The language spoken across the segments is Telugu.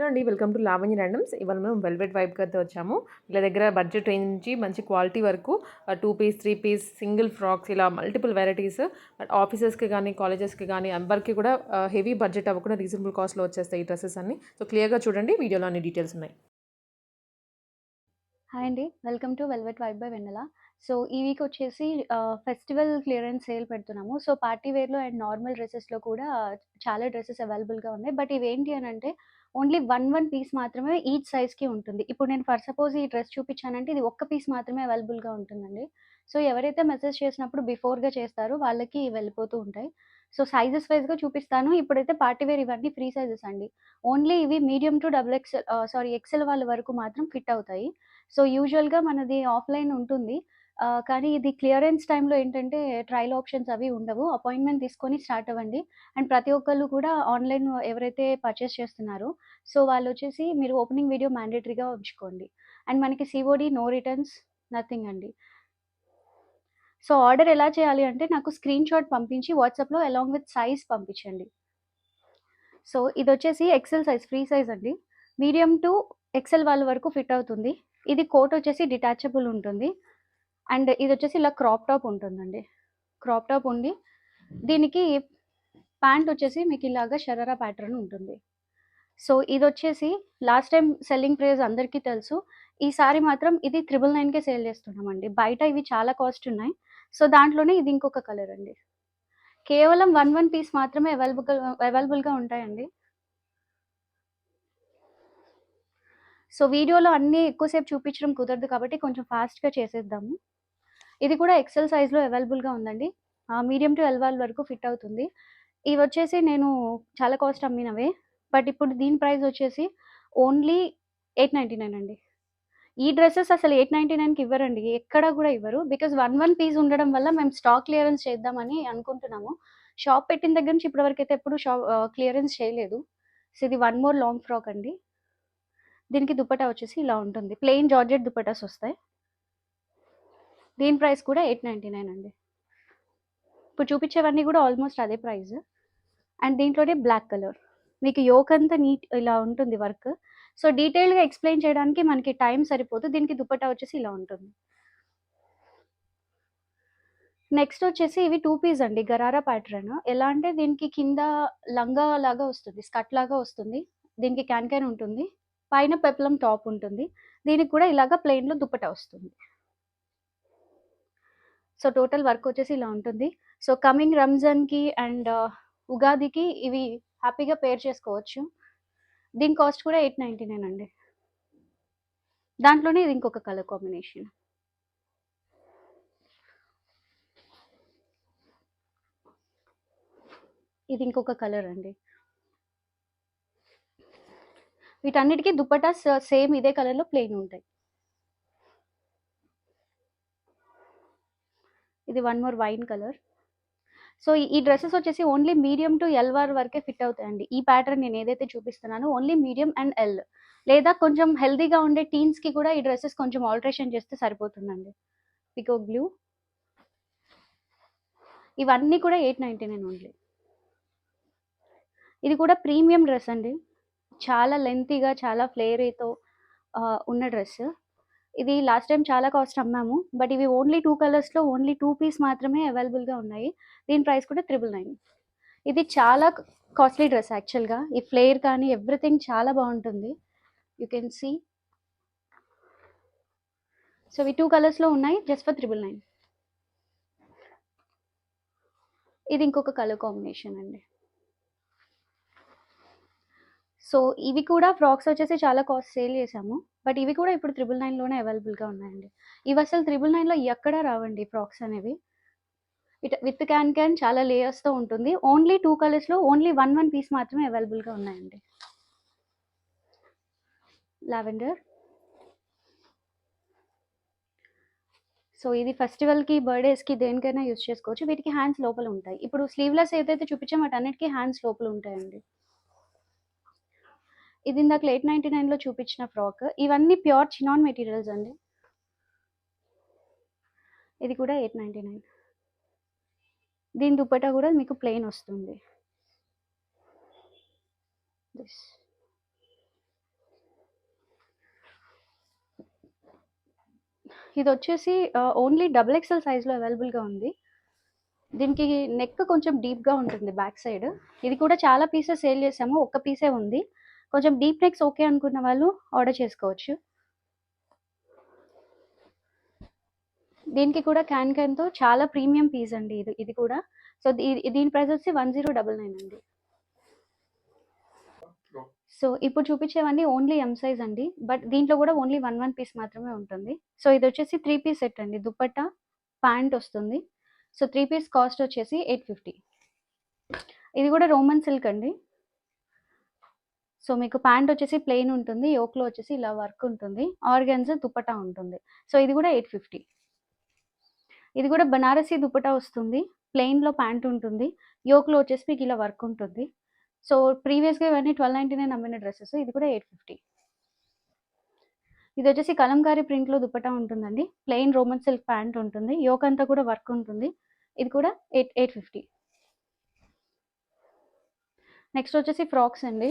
హలో అండి వెల్కమ్ టు లావణ్య ర్యాండమ్స్. ఇవాళ మనం వెల్వెట్ వైబ్కి అయితే వచ్చాము. వీళ్ళ దగ్గర బడ్జెట్ రేంజ్ నుంచి మంచి క్వాలిటీ వరకు two piece three piece single frocks ఇలా మల్టిపుల్ వెరైటీస్ బట్ ఆఫీసెస్కి కానీ కాలేజెస్కి కానీ అందరికీ కూడా హెవీ బడ్జెట్ అవ్వకుండా రీజనబుల్ కాస్ట్లో వచ్చేస్తాయి ఈ డ్రెస్సెస్ అన్ని. సో క్లియర్గా చూడండి వీడియోలో అన్ని డీటెయిల్స్ ఉన్నాయి. హాయ్ అండి welcome to velvet vibe by Vennela. So ఈ వీక్ వచ్చేసి ఫెస్టివల్ క్లియరెన్స్ సేల్ పెడుతున్నాము. సో పార్టీ వేర్లో అండ్ నార్మల్ డ్రెస్సెస్లో కూడా చాలా డ్రెస్సెస్ అవైలబుల్గా ఉన్నాయి. బట్ ఇవేంటి అని అంటే ఓన్లీ వన్ వన్ పీస్ మాత్రమే ఈచ్ సైజ్కి ఉంటుంది. ఇప్పుడు నేను ఫర్ సపోజ్ ఈ డ్రెస్ చూపించానంటే ఇది ఒక్క పీస్ మాత్రమే అవైలబుల్గా ఉంటుందండి. సో ఎవరైతే మెసేజ్ చేసినప్పుడు బిఫోర్గా చేస్తారో వాళ్ళకి వెళ్ళిపోతూ ఉంటాయి. సో సైజెస్ వైజ్గా చూపిస్తాను. ఇప్పుడైతే పార్టీవేర్ ఇవన్నీ ఫ్రీ సైజెస్ అండి. ఓన్లీ ఇవి medium to double XL sorry XL వాళ్ళ వరకు మాత్రం ఫిట్ అవుతాయి. సో యూజువల్గా మనది ఆఫ్లైన్ ఉంటుంది. కానీ ఇది క్లియరెన్స్ టైంలో ఏంటంటే ట్రయల్ ఆప్షన్స్ అవి ఉండవు. అపాయింట్మెంట్ తీసుకొని స్టార్ట్ అవ్వండి. అండ్ ప్రతి ఒక్కళ్ళు కూడా ఆన్లైన్ ఎవరైతే పర్చేస్ చేస్తున్నారో సో వాళ్ళు వచ్చేసి మీరు ఓపెనింగ్ వీడియో మ్యాండేటరీగా ఉంచుకోండి. అండ్ మనకి సిఓడి నో రిటర్న్స్ నథింగ్ అండి. సో ఆర్డర్ ఎలా చేయాలి అంటే నాకు స్క్రీన్ షాట్ పంపించి వాట్సాప్లో అలాంగ్ విత్ సైజ్ పంపించండి. సో ఇది వచ్చేసి ఎక్సెల్ సైజ్ ఫ్రీ సైజ్ అండి. మీడియం టు ఎక్సెల్ వాళ్ళ వరకు ఫిట్ అవుతుంది. ఇది కోట్ వచ్చేసి డిటాచబుల్ ఉంటుంది. అండ్ ఇది వచ్చేసి ఇలా క్రాప్ టాప్ ఉంటుందండి. క్రాప్ టాప్ ఉండి దీనికి ప్యాంట్ వచ్చేసి మీకు ఇలాగా షరారా ప్యాటర్న్ ఉంటుంది. సో ఇది వచ్చేసి లాస్ట్ టైం సెల్లింగ్ ప్రైస్ అందరికీ తెలుసు. ఈసారి మాత్రం ఇది త్రిబుల్ నైన్కే సేల్ చేస్తున్నామండి. బయట ఇవి చాలా కాస్ట్ ఉన్నాయి. సో దాంట్లోనే ఇది ఇంకొక కలర్ అండి. కేవలం వన్ వన్ పీస్ మాత్రమే అవైలబుల్ అవైలబుల్గా ఉంటాయండి. సో వీడియోలో అన్నీ ఎక్కువసేపు చూపించడం కుదరదు కాబట్టి కొంచెం ఫాస్ట్గా చేసేద్దాము. ఇది కూడా ఎక్సెల్ సైజ్లో అవైలబుల్గా ఉందండి. మీడియం టు ఎల్వాల్ వరకు ఫిట్ అవుతుంది. ఇవి వచ్చేసి నేను చాలా కాస్ట్ అమ్మినవే. బట్ ఇప్పుడు దీని ప్రైస్ వచ్చేసి ఓన్లీ ఎయిట్ నైంటీ నైన్ అండి. ఈ డ్రెస్సెస్ అసలు ఎయిట్ నైంటీ నైన్కి ఇవ్వరండి. ఎక్కడ కూడా ఇవ్వరు. బికాజ్ వన్ వన్ పీస్ ఉండడం వల్ల మేము స్టాక్ క్లియరెన్స్ చేద్దామని అనుకుంటున్నాము. షాప్ పెట్టిన దగ్గర నుంచి ఇప్పటివరకు అయితే ఎప్పుడు షాప్ క్లియరెన్స్ చేయలేదు. సో ఇది వన్ మోర్ లాంగ్ ఫ్రాక్ అండి. దీనికి దుపటా వచ్చేసి ఇలా ఉంటుంది. ప్లెయిన్ జార్జెట్ దుపటాస్ వస్తాయి. దీని ప్రైస్ కూడా ఎయిట్ నైంటీ నైన్ అండి. ఇప్పుడు చూపించేవన్నీ కూడా ఆల్మోస్ట్ అదే ప్రైస్. అండ్ దీంట్లోనే బ్లాక్ కలర్. మీకు యోక్ అంతా నీట్ ఇలా ఉంటుంది వర్క్. సో డీటెయిల్గా ఎక్స్ప్లెయిన్ చేయడానికి మనకి టైం సరిపోదు. దీనికి దుపట్టా వచ్చేసి ఇలా ఉంటుంది. నెక్స్ట్ వచ్చేసి ఇవి టూ పీస్ అండి గరారా ప్యాటర్న్. ఎలా అంటే దీనికి కింద లంగా లాగా వస్తుంది స్కట్ లాగా వస్తుంది. దీనికి క్యాన్ క్యాన్ ఉంటుంది. పైన పెప్లం టాప్ ఉంటుంది. దీనికి కూడా ఇలాగా ప్లెయిన్లో దుప్పట వస్తుంది. సో టోటల్ వర్క్ వచ్చేసి ఇలా ఉంటుంది. సో కమింగ్ రంజాన్కి అండ్ ఉగాదికి ఇవి హ్యాపీగా పేర్ చేసుకోవచ్చు. దీని కాస్ట్ కూడా ఎయిట్ నైంటీ నైన్ అండి దాంట్లోనే ఇది ఇంకొక కలర్ కాంబినేషన్. ఇది ఇంకొక కలర్ అండి. వీటన్నిటికీ దుపటాస్ సేమ్ ఇదే కలర్లో ప్లెయిన్ ఉంటాయి. ఇది one more wine colour so ఈ డ్రెస్సెస్ వచ్చేసి ఓన్లీ మీడియం టు ఎల్ వార్ వరకే ఫిట్ అవుతాయండి. ఈ ప్యాటర్న్ నేను ఏదైతే చూపిస్తున్నానో ఓన్లీ మీడియం అండ్ ఎల్ లేదా కొంచెం హెల్దీగా ఉండే టీన్స్కి కూడా ఈ డ్రెస్సెస్ కొంచెం ఆల్టరేషన్ చేస్తే సరిపోతుందండి. పికో బ్లూ ఇవన్నీ కూడా ఎయిట్ నైంటీ నైన్ ఓన్లీ ఇది కూడా ప్రీమియం డ్రెస్ అండి. చాలా లెంతీగా చాలా ఫ్లేరీతో ఉన్న డ్రెస్ ఇది లాస్ట్ టైం చాలా కాస్ట్ అమ్మాము. బట్ ఇవి ఓన్లీ టూ కలర్స్లో ఓన్లీ టూ పీస్ మాత్రమే అవైలబుల్గా ఉన్నాయి. దీని ప్రైస్ కూడా త్రిబుల్ నైన్ ఇది చాలా కాస్ట్లీ డ్రెస్ యాక్చువల్గా ఈ ఫ్లేర్ కానీ ఎవ్రీథింగ్ చాలా బాగుంటుంది. యూ కెన్ సీ సో ఇవి టూ కలర్స్లో ఉన్నాయి. జస్ట్ ఫర్ త్రిబుల్ నైన్ ఇది ఇంకొక కలర్ కాంబినేషన్ అండి. సో ఇవి కూడా ఫ్రాక్స్ వచ్చేసి చాలా కాస్ట్ సేల్ చేసాము బట్ ఇవి కూడా ఇప్పుడు త్రిబుల్ నైన్లోనే అవైలబుల్గా ఉన్నాయండి. ఇవి అసలు త్రిబుల్ నైన్లో ఎక్కడ రావండి ఫ్రాక్స్ అనేవి. ఇట్ విత్ క్యాన్ క్యాన్ చాలా లేయర్స్తో ఉంటుంది. ఓన్లీ టూ కలర్స్లో ఓన్లీ వన్ వన్ పీస్ మాత్రమే అవైలబుల్గా ఉన్నాయండి. లావెండర్ సో ఇది ఫెస్టివల్కి బర్త్డేస్కి దేనికైనా యూజ్ చేసుకోవచ్చు. వీటికి హ్యాండ్స్ లోపల ఉంటాయి. ఇప్పుడు స్లీవ్లెస్ ఏదైతే చూపించామో వాటన్నిటికీ హ్యాండ్స్ లోపల ఉంటాయండి. ఇది ఇందాక ఎయిట్ నైన్టీ నైన్లో చూపించిన ఫ్రాక్ ఇవన్నీ ప్యూర్ చినాన్ మెటీరియల్స్ అండి. ఇది కూడా ఎయిట్ నైంటీ నైన్ దీని దుప్పటా కూడా మీకు ప్లెయిన్ వస్తుంది. ఇది వచ్చేసి ఓన్లీ డబుల్ ఎక్సెల్ సైజ్లో అవైలబుల్గా ఉంది. దీనికి నెక్ కొంచెం డీప్గా ఉంటుంది బ్యాక్ సైడ్ ఇది కూడా చాలా పీసెస్ సేల్ చేసాము. ఒక్క పీసే ఉంది. కొంచెం డీప్ నెక్స్ ఓకే అనుకున్న వాళ్ళు ఆర్డర్ చేసుకోవచ్చు. దీనికి కూడా క్యాన్ క్యాన్‌తో చాలా ప్రీమియం పీస్ అండి ఇది. ఇది కూడా. సో, దీ దీని ప్రైస్ వచ్చి 1099 అండి. సో, ఇప్పుడు చూపించేవన్నీ ఓన్లీ ఎం సైజ్ అండి. బట్ దీంట్లో కూడా ఓన్లీ 1, 1 పీస్ మాత్రమే ఉంటుంది. సో, ఇది వచ్చేసి త్రీ పీస్ సెట్ అండి. దుప్పట్ట ప్యాంట్ వస్తుంది. సో, త్రీ పీస్ కాస్ట్ వచ్చేసి 850. ఇది కూడా రోమన్ సిల్క్ అండి. సో, మీకు ప్యాంట్ వచ్చేసి ప్లెయిన్ ఉంటుంది. యోక్‌లో వచ్చేసి ఇలా వర్క్ ఉంటుంది. ఆర్గాన్స్ దుపట్టా ఉంటుంది. సో, ఇది కూడా 850. ఇది కూడా బనారసి దుపట్టా వస్తుంది. ప్లెయిన్‌లో ప్యాంట్ ఉంటుంది. యోక్‌లో వచ్చేసి మీకు ఇలా వర్క్ ఉంటుంది. సో, ప్రీవియస్‌గా ఇవన్నీ 1299 అమ్మిన డ్రెస్సెస్ ఇది కూడా ఎయిట్ ఫిఫ్టీ ఇది వచ్చేసి కలంకారీ ప్రింట్‌లో దుపట్టా ఉంటుందండి. ప్లెయిన్ రోమన్ సిల్క్ ప్యాంట్ ఉంటుంది. యోక్ అంతా కూడా వర్క్ ఉంటుంది. ఇది కూడా ఎయిట్ 850. నెక్స్ట్ వచ్చేసి ఫ్రాక్స్ అండి.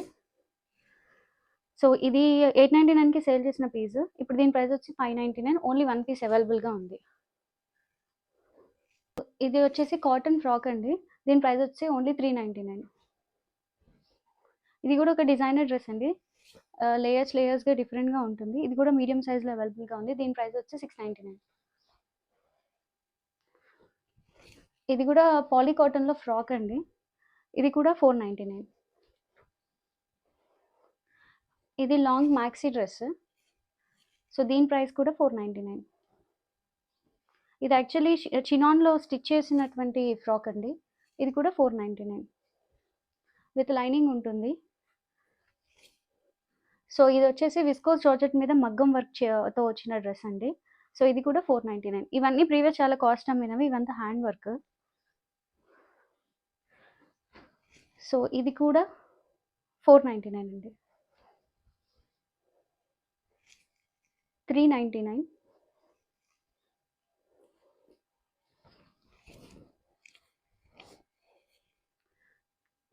సో, ఇది 899కి సేల్ చేసిన పీస్. ఇప్పుడు దీని ప్రైస్ వచ్చి 599 ఓన్లీ వన్ పీస్ అవైలబుల్‌గా ఉంది. ఇది వచ్చేసి కాటన్ ఫ్రాక్ అండి. దీని ప్రైస్ వచ్చి ఓన్లీ 399. ఇది కూడా ఒక డిజైనర్ డ్రెస్ అండి. లేయర్స్ లేయర్స్‌గా డిఫరెంట్‌గా ఉంటుంది. ఇది కూడా మీడియం సైజ్‌లో అవైలబుల్‌గా ఉంది. దీని ప్రైస్ వచ్చి 699. ఇది కూడా పాలీ కాటన్‌లో ఫ్రాక్ అండి. ఇది కూడా 499. ఇది లాంగ్ మ్యాక్సీ డ్రెస్ సో దీని ప్రైస్ కూడా ఫోర్ నైంటీ నైన్ ఇది యాక్చువల్లీ చినాన్లో స్టిచ్ చేసినటువంటి ఫ్రాక్ అండి. ఇది కూడా four ninety nine with lining ఉంటుంది. సో ఇది వచ్చేసి విస్కోస్ జార్జెట్ మీద మగ్గం వర్క్తో వచ్చిన డ్రెస్ అండి. సో ఇది కూడా ఫోర్ నైంటీ నైన్ ఇవన్నీ ప్రీవియస్ చాలా కాస్ట్ అమ్మినవి. ఇవంతా హ్యాండ్ వర్క్ సో ఇది కూడా ఫోర్ నైంటీ నైన్ అండి. 399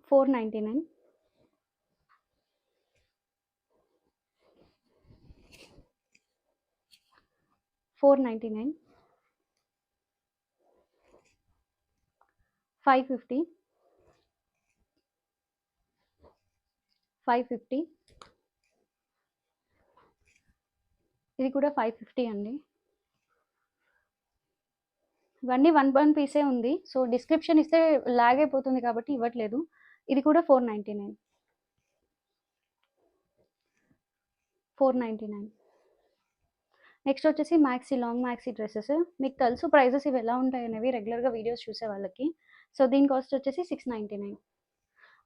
499 499 550 550 ఇది కూడా ఫైవ్ ఫిఫ్టీ అండి. ఇవన్నీ వన్ వన్ పీసే ఉంది. సో డిస్క్రిప్షన్ ఇస్తే లాగ్ అయిపోతుంది కాబట్టి ఇవ్వట్లేదు. ఇది కూడా four ninety nine four ninety nine next వచ్చేసి మ్యాక్సీ లాంగ్ మ్యాక్సీ డ్రెస్సెస్ మీకు తెలుసు ప్రైజెస్ ఇవి ఎలా ఉంటాయి అనేవి రెగ్యులర్గా వీడియోస్ చూసే వాళ్ళకి. సో దీని కాస్ట్ వచ్చేసి six ninety nine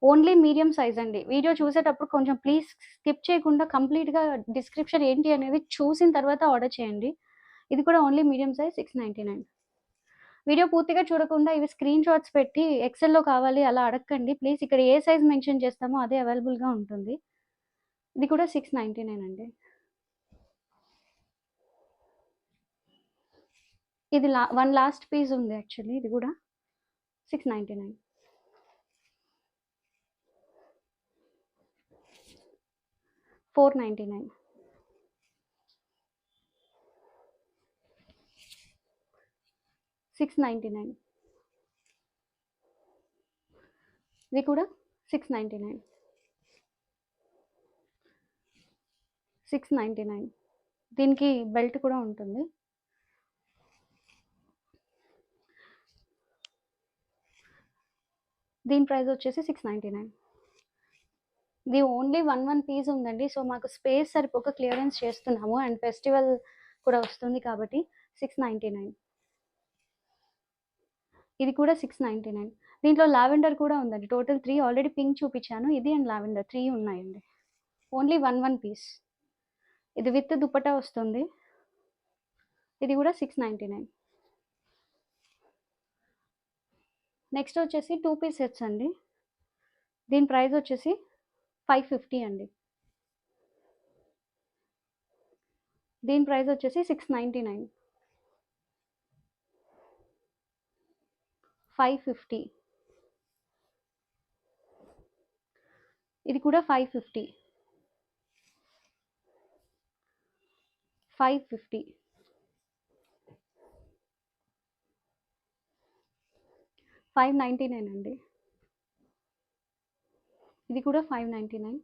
only medium size అండి. వీడియో చూసేటప్పుడు కొంచెం ప్లీజ్ స్కిప్ చేయకుండా కంప్లీట్గా డిస్క్రిప్షన్ ఏంటి అనేది చూసిన తర్వాత ఆర్డర్ చేయండి. ఇది కూడా only medium size six ninety nine. Video పూర్తిగా చూడకుండా ఇవి స్క్రీన్ షాట్స్ పెట్టి ఎక్సెల్లో కావాలి అలా అడగండి ప్లీజ్ ఇక్కడ ఏ సైజ్ మెన్షన్ చేస్తామో అదే అవైలబుల్గా ఉంటుంది. ఇది కూడా సిక్స్ నైంటీ నైన్ అండి. ఇది లా వన్ లాస్ట్ పీస్ ఉంది యాక్చువల్లీ ఇది కూడా six ninety nine. Four ninety nine. Six ninety nine. ఇది కూడా six ninety nine. Six ninety nine. దీనికి బెల్ట్ కూడా ఉంటుంది. దీని ప్రైస్ వచ్చేసి సిక్స్ నైంటీ నైన్. ఇది ఓన్లీ వన్ వన్ పీస్ ఉందండి. సో మాకు స్పేస్ సరిపోక క్లియరెన్స్ చేస్తున్నాము. అండ్ ఫెస్టివల్ కూడా వస్తుంది కాబట్టి సిక్స్ నైంటీ నైన్. ఇది కూడా సిక్స్ నైంటీ నైన్. దీంట్లో లావెండర్ కూడా ఉందండి. టోటల్ త్రీ ఆల్రెడీ పింక్ చూపించాను. ఇది అండ్ లావెండర్ త్రీ ఉన్నాయండి. Only one one piece. ఇది విత్ దుపట్టా వస్తుంది. ఇది కూడా సిక్స్ నైంటీ నైన్. నెక్స్ట్ వచ్చేసి టూ పీస్ సెట్స్ అండి. దీని ప్రైస్ వచ్చేసి ఫైవ్ ఫిఫ్టీ అండి. దీని ప్రైస్ వచ్చేసి six ninety nine. Five fifty. ఇది కూడా five fifty. Five fifty. Five ninety nine అండి. ఇది కూడా ఫైవ్ నైంటీ నైన్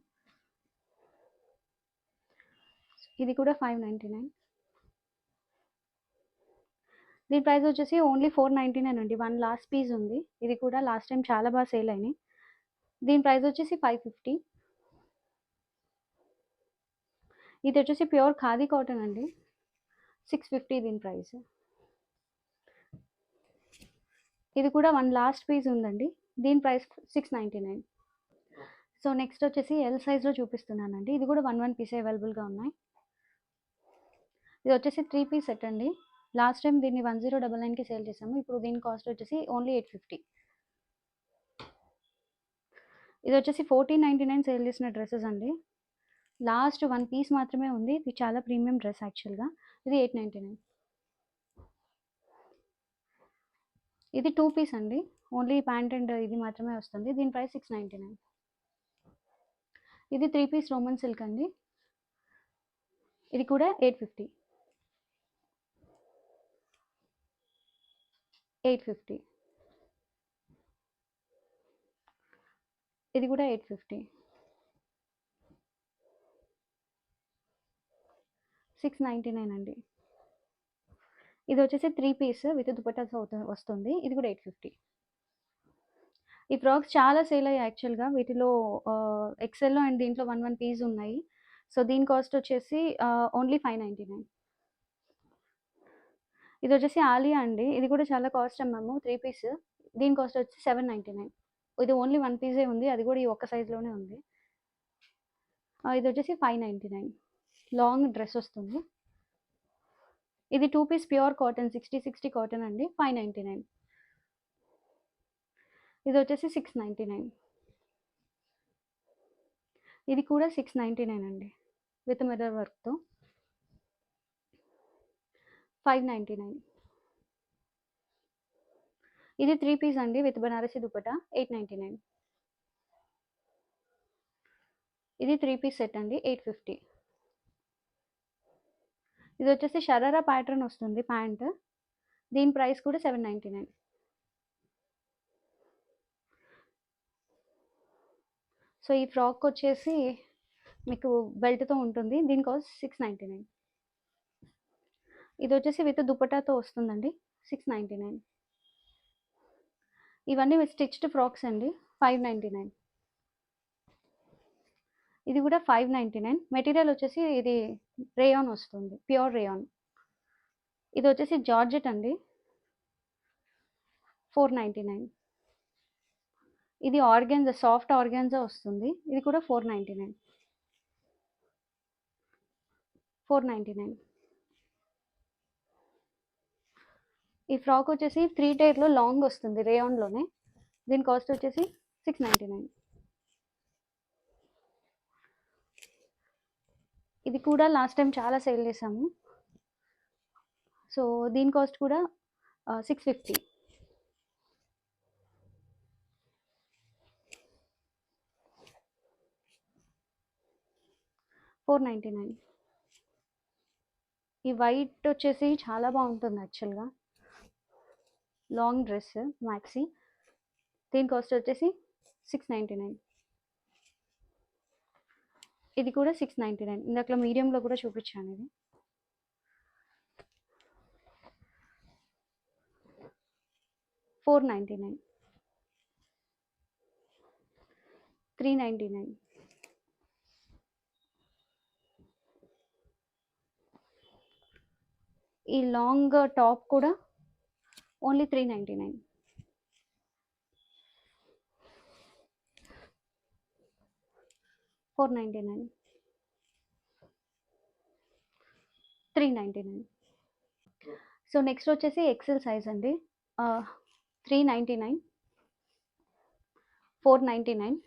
ఇది కూడా ఫైవ్ నైంటీ నైన్ దీని ప్రైస్ వచ్చేసి ఓన్లీ ఫోర్ నైంటీ నైన్ అండి. వన్ లాస్ట్ పీస్ ఉంది. ఇది కూడా లాస్ట్ టైం చాలా బాగా సేల్ అయినాయి. దీని ప్రైస్ వచ్చేసి ఫైవ్ ఫిఫ్టీ ఇది వచ్చేసి ప్యూర్ ఖాదీ కాటన్ అండి. సిక్స్ ఫిఫ్టీ దీని ప్రైస్ ఇది కూడా వన్ లాస్ట్ పీస్ ఉందండి. దీని price six ninety nine so next వచ్చేసి ఎల్ సైజ్లో చూపిస్తున్నానండి. ఇది కూడా వన్ వన్ పీస్ అవైలబుల్గా ఉన్నాయి. ఇది వచ్చేసి త్రీ పీస్ సెట్ అండి. లాస్ట్ టైం దీన్ని వన్ జీరో డబల్ నైన్కి సేల్ చేసాము ఇప్పుడు దీని కాస్ట్ వచ్చేసి ఓన్లీ ఎయిట్ ఫిఫ్టీ ఇది వచ్చేసి ఫోర్టీన్ నైంటీ నైన్ సేల్ చేసిన డ్రెస్సెస్ అండి. లాస్ట్ వన్ పీస్ మాత్రమే ఉంది. ఇది చాలా ప్రీమియం డ్రెస్ యాక్చువల్గా ఇది ఎయిట్ నైంటీ నైన్ ఇది టూ పీస్ అండి. ఓన్లీ ప్యాంట్ అండ్ ఇది మాత్రమే వస్తుంది. దీని ప్రైస్ సిక్స్ నైంటీ నైన్ ఇది త్రీ పీస్ రోమన్ సిల్క్ అండి. ఇది కూడా ఎయిట్ ఫిఫ్టీ ఎయిట్ ఫిఫ్టీ ఇది కూడా eight fifty six ninety nine అండి. ఇది వచ్చేసి త్రీ పీస్ విత్ దుపట్టాస్ అవుతు వస్తుంది. ఇది కూడా ఎయిట్ ఫిఫ్టీ ఈ ఫ్రాక్స్ చాలా సేల్ అయ్యాయి యాక్చువల్గా. వీటిలో ఎక్సెల్లో అండ్ దీంట్లో వన్ వన్ పీస్ ఉన్నాయి. సో దీని కాస్ట్ వచ్చేసి ఓన్లీ ఫైవ్ నైంటీ నైన్. ఇది వచ్చేసి ఆలియా అండి. ఇది కూడా చాలా కాస్ట్ అమ్మాము త్రీ పీస్. దీని కాస్ట్ వచ్చి సెవెన్ నైంటీ నైన్. ఇది ఓన్లీ వన్ పీసే ఉంది. అది కూడా ఈ ఒక్క సైజులోనే ఉంది. ఇది వచ్చేసి five ninety nine. Long dress వస్తుంది. ఇది two piece pure cotton sixty sixty cotton అండి. Five ninety nine. ఇది వచ్చేసి సిక్స్ నైంటీ నైన్ ఇది కూడా సిక్స్ నైంటీ నైన్ అండి విత్ మిర్రర్ వర్క్తో ఫైవ్ నైంటీ నైన్ ఇది త్రీ పీస్ అండి with Banarasi dupatta eight ninety nine ఇది త్రీ పీస్ సెట్ అండి ఎయిట్ ఫిఫ్టీ ఇది వచ్చేసి షరారా ప్యాటర్న్ వస్తుంది ప్యాంట్. దీని ప్రైస్ కూడా సెవెన్ నైంటీ నైన్ సో ఈ ఫ్రాక్ వచ్చేసి మీకు బెల్ట్తో ఉంటుంది. దీని కాస్ట్ సిక్స్ నైంటీ నైన్ ఇది వచ్చేసి విత్ దుపటాతో వస్తుందండి. సిక్స్ నైంటీ నైన్ ఇవన్నీ స్టిచ్డ్ ఫ్రాక్స్ అండి. ఫైవ్ నైంటీ నైన్ ఇది కూడా ఫైవ్ నైంటీ నైన్ మెటీరియల్ వచ్చేసి ఇది రేయాన్ వస్తుంది. Pure rayon. ఇది వచ్చేసి జార్జెట్ అండి. ఫోర్ నైంటీ నైన్ ఇది ఆర్గాన్జా సాఫ్ట్ ఆర్గాన్జా వస్తుంది. ఇది కూడా four ninety nine. Four ninety nine. ఈ ఫ్రాక్ వచ్చేసి త్రీ టైర్లో లాంగ్ వస్తుంది రేయాన్లోనే. దీని కాస్ట్ వచ్చేసి సిక్స్ నైంటీ నైన్. ఇది కూడా లాస్ట్ టైం చాలా సేల్ చేసాము. సో దీని కాస్ట్ కూడా six fifty. Four ninety nine. ఈ వైట్ వచ్చేసి చాలా బాగుంటుంది యాక్చువల్గా. లాంగ్ డ్రెస్ మ్యాక్సీ దీని కాస్ట్ వచ్చేసి సిక్స్ నైంటీ నైన్. ఇది కూడా సిక్స్ నైంటీ నైన్. ఇందాక మీడియంలో కూడా చూపించాను ఇది. Four ninety nine. Three ninety nine. ఈ లాంగ్ టాప్ కూడా only three ninety nine. Four ninety nine. Three ninety nine. So next వచ్చేసి ఎక్సెల్ సైజ్ అండి. Three ninety nine. Four ninety nine.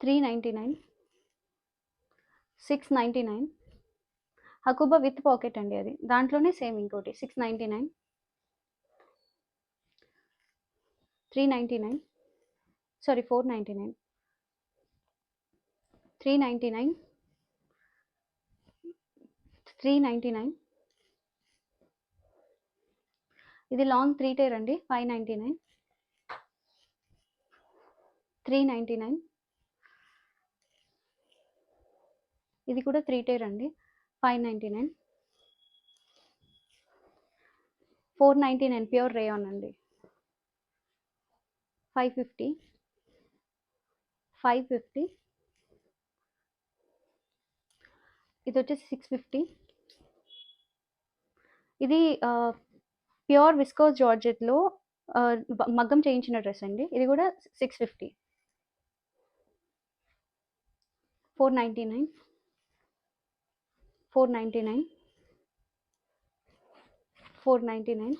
Three ninety nine. Six ninety nine. Hakoba with pocket అండి అది. దాంట్లోనే సేమ్ ఇంకోటి. Six ninety nine. Three ninety nine. Sorry four ninety nine. Three ninety nine. Three ninety nine. ఇది లాంగ్ త్రీ టైర్ అండి. Five ninety nine. Three ninety nine. ఇది కూడా త్రీ టైర్ అండి. Five ninety nine. Four ninety nine pure rayon అండి. Five fifty. Five fifty. ఇది వచ్చేసి సిక్స్ ఫిఫ్టీ. ఇది ప్యూర్ విస్కోస్ జార్జెట్లో మగ్గం చేయించిన డ్రెస్ అండి. ఇది కూడా six fifty. Four ninety nine. Four ninety nine. Four ninety nine.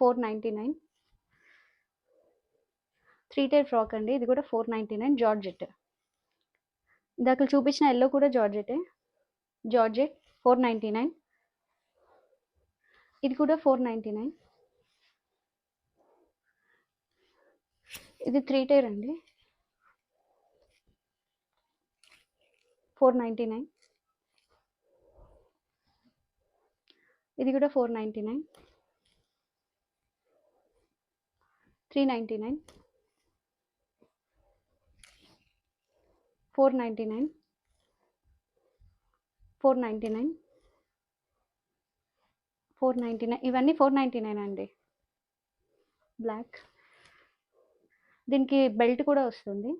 Four ninety nine. Three tier frock అండి. ఇది కూడా ఫోర్ నైంటీ నైన్ జార్జెట్. ఇందాక చూపించిన ఎల్లో కూడా జార్జెటే. Georgette four ninety nine. ఇది కూడా ఫోర్ నైంటీ నైన్. ఇది త్రీ టైర్ అండి. Four ninety nine. ఇది కూడా four ninety nine. Three ninety nine. Four ninety nine. Four ninety nine. Four ninety nine. ఇవన్నీ ఫోర్ నైంటీ నైన్ అండి. బ్లాక్. దీనికి బెల్ట్ కూడా వస్తుంది.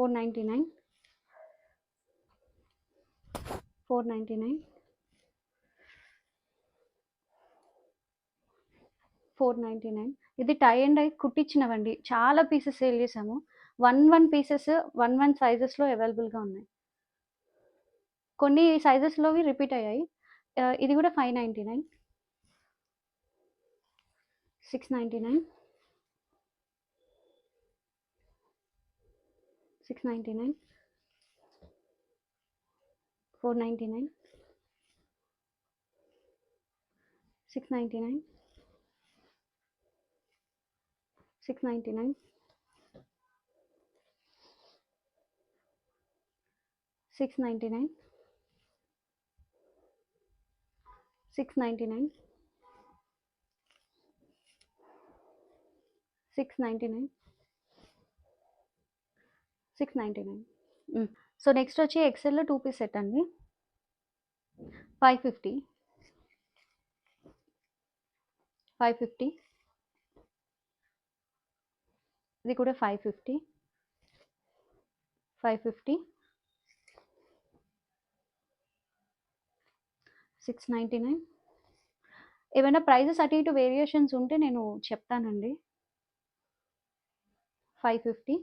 Four ninety nine. Four ninety nine. Four ninety nine. ఇది టై అండ్ ఐ కుట్టించినవండి. చాలా పీసెస్ సేల్ చేసాము one one pieces one one సైజెస్లో అవైలబుల్గా ఉన్నాయి. కొన్ని సైజెస్లోవి రిపీట్ అయ్యాయి. Uh, ఇది కూడా five ninety nine six ninety nine six ninety nine four ninety nine six ninety nine six ninety nine six ninety nine six ninety nine six ninety nine six ninety nine so next వచ్చి ఎక్సెల్లో టూ పీస్ సెట్ అండి. ఫైవ్ ఫిఫ్టీ ఫైవ్ ఫిఫ్టీ ఇది కూడా five fifty five fifty six ninety nine ఏమైనా ప్రైజెస్ అటు ఇటు వేరియేషన్స్ ఉంటే నేను చెప్తానండి. Five fifty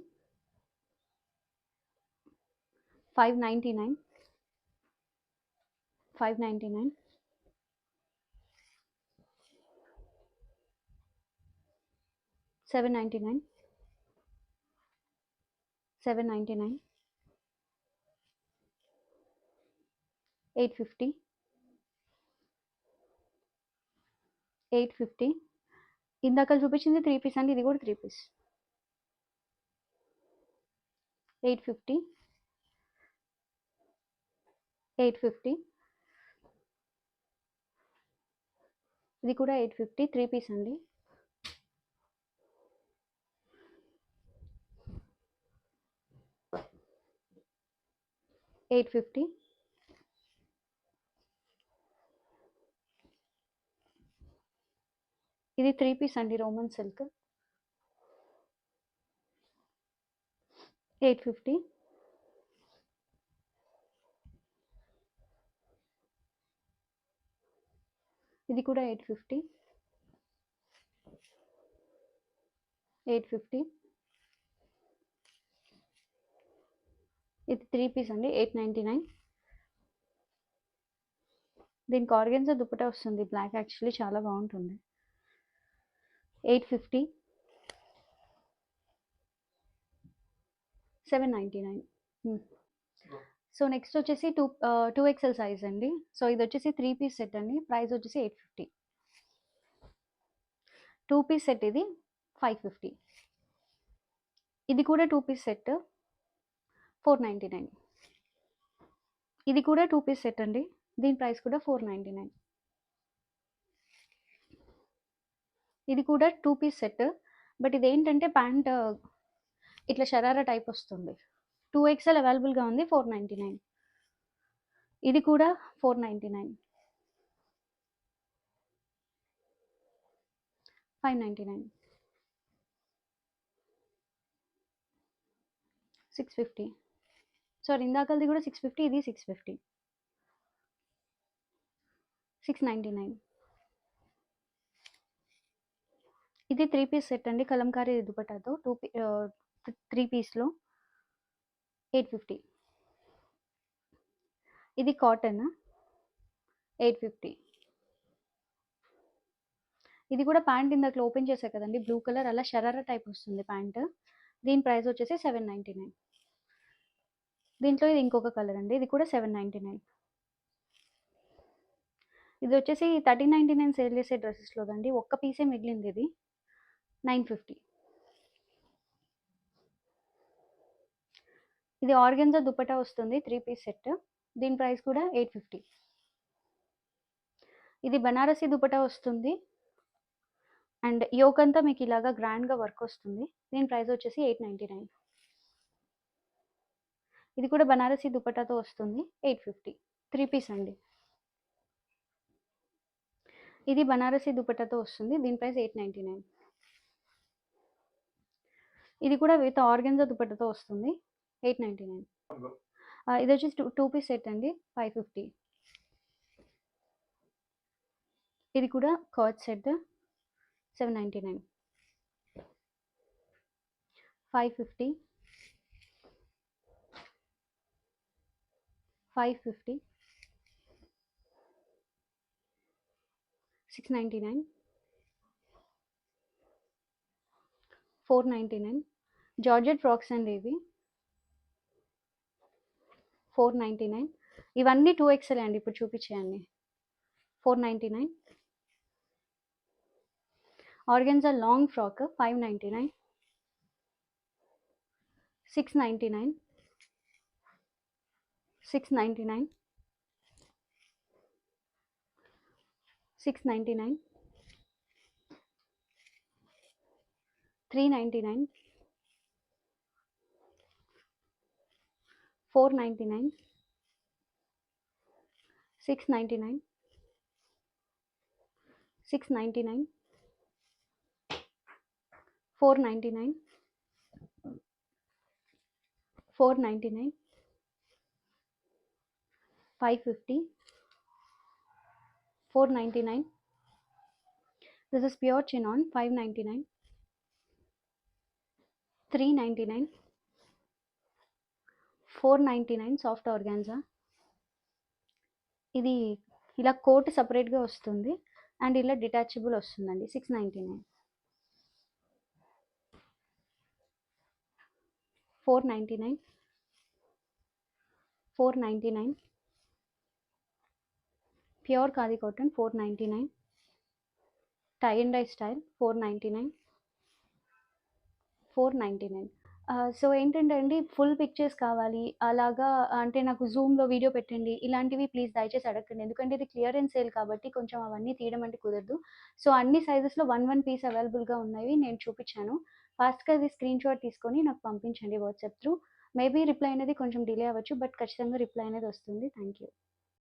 five ninety nine. Five ninety nine. Seven ninety nine. Seven ninety nine. Eight fifty. Eight fifty. ఇందాక చూపించింది త్రీ పీస్ అండి ఇది కూడా three piece. Eight fifty. Eight fifty. ఇది కూడా ఎయిట్ ఫిఫ్టీ త్రీ పీస్ అండి. Eight fifty. ఇది త్రీ పీస్ అండి రోమన్ సిల్క్. Eight fifty. ఇది కూడా ఎయిట్ ఫిఫ్టీ. Eight fifty. ఇది త్రీ పీస్ అండి ఎయిట్ నైంటీ నైన్. దీనికి ఆర్గెన్జా దుప్పట వస్తుంది బ్లాక్ యాక్చువల్లీ చాలా బాగుంటుంది. Eight fifty. Seven ninety nine. So next వచ్చేసి టూ టూ ఎక్సెల్ సైజ్ అండి. సో ఇది వచ్చేసి త్రీ పీస్ సెట్ అండి. ప్రైస్ వచ్చేసి eight fifty. Two piece set ఇది ఫైవ్ ఫిఫ్టీ. ఇది కూడా two piece set four ninety nine. ఇది కూడా టూ పీస్ సెట్ అండి. దీని ప్రైస్ కూడా ఫోర్ నైంటీ నైన్. ఇది కూడా టూ పీస్ సెట్. బట్ ఇది ఏంటంటే ప్యాంట్ ఇట్లా షరారా టైప్ వస్తుంది. టూ ఎక్స్ఎల్ అవైలబుల్గా ఉంది ఫోర్ నైంటీ నైన్. ఇది కూడా four ninety nine. Five ninety nine. Six fifty. Sorry ఇందాకది కూడా సిక్స్ ఫిఫ్టీ ఇది six fifty. Six ninety nine. ఇది త్రీ పీస్ సెట్ అండి కలంకారీ దుపటాతో two P three పీస్లో. Eight fifty. ఇది కాటన్ ఎయిట్ ఫిఫ్టీ. ఇది కూడా ప్యాంట్ ఇందాక ఓపెన్ చేసా కదండి బ్లూ కలర్ అలా షరారా టైప్ వస్తుంది ప్యాంట్. దీని ప్రైస్ వచ్చేసి సెవెన్ నైంటీ నైన్. దీంట్లో ఇది ఇంకొక కలర్ అండి ఇది కూడా సెవెన్ నైంటీ నైన్. ఇది వచ్చేసి థర్టీన్ నైంటీ నైన్ సేల్ చేసే డ్రెస్సెస్లో అండి ఒక్క పీసే మిగిలింది ఇది నైన్ ఫిఫ్టీ. ఇది ఆర్గెన్జా దుపటా వస్తుంది త్రీ పీస్ సెట్ దీని ప్రైస్ కూడా ఎయిట్ ఫిఫ్టీ ఇది బనారసి దుపటా వస్తుంది. అండ్ యోక్ అంతా మీకు ఇలాగా గ్రాండ్గా వర్క్ వస్తుంది. దీని ప్రైస్ వచ్చేసి ఎయిట్ నైంటీ నైన్ ఇది కూడా బనారసి దుపటాతో వస్తుంది ఎయిట్ ఫిఫ్టీ త్రీ పీస్ అండి. ఇది బనారసి దుపటాతో వస్తుంది దీని ప్రైస్ ఎయిట్ నైంటీ నైన్ ఇది కూడా విత్ ఆర్గెన్జా దుపట్టాతో వస్తుంది. Eight ninety nine. ఇది వచ్చేసి టూ టూ పీస్ సెట్ అండి ఫైవ్ ఫిఫ్టీ. ఇది కూడా cord set seven ninety nine. Five fifty. Five fifty. Six ninety nine. Four ninety nine. Georgette frocks అండి ఇవి. Four ninety nine. ఇవన్నీ టూ ఎక్స్ఎల్ అండి ఇప్పుడు చూపించేయండి four ninety nine. Organza long frock five ninety nine. Six ninety nine. Six ninety nine. Six ninety nine. Three ninety nine. Four ninety nine six ninety nine six ninety nine four ninety nine four ninety nine five fifty four ninety nine this is pure chinon five ninety nine three ninety nine four ninety nine soft organza. ఇది ఇలా కోట్ సపరేట్గా వస్తుంది అండ్ ఇలా డిటాచబుల్ వస్తుందండి six ninety nine. Four ninety nine. Four ninety nine. Pure khadi cotton four ninety nine. Tie and dye style four ninety nine. Four ninety nine. So ఏంటంటే అండి ఫుల్ పిక్చర్స్ కావాలి. అలాగా అంటే నాకు జూమ్లో వీడియో పెట్టండి. ఇలాంటివి ప్లీజ్ దయచేసి అడగండి ఎందుకంటే ఇది క్లియరెన్స్ సేల్ కాబట్టి కొంచెం అవన్నీ తీయడం అంటే కుదరదు. సో అన్ని సైజెస్లో వన్ వన్ పీస్ అవైలబుల్గా ఉన్నాయి. నేను చూపించాను. ఫాస్ట్గా అది స్క్రీన్ షాట్ తీసుకొని నాకు పంపించండి వాట్సాప్ త్రూ మేబీ రిప్లై అనేది కొంచెం డిలే అవ్వచ్చు బట్ ఖచ్చితంగా రిప్లై అనేది వస్తుంది. Thank you